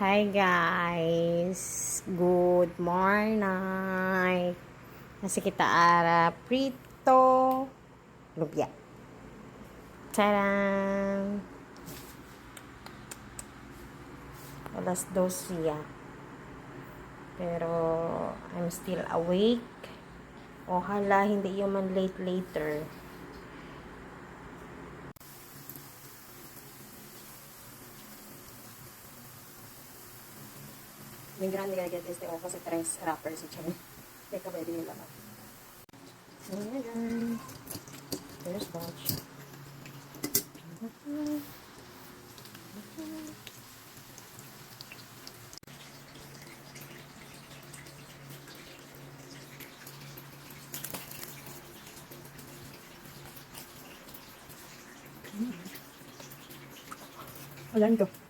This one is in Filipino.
Hi guys! Good morning! Nasi kita ara prito lumpia. Tadam! Alas dos ya. Pero I'm still awake. O hala, hindi yung man late later. May grande gaget este o kasi tres wrappers siya. Teka, pwede nila ba? So, yan. There's batch. Alam ko.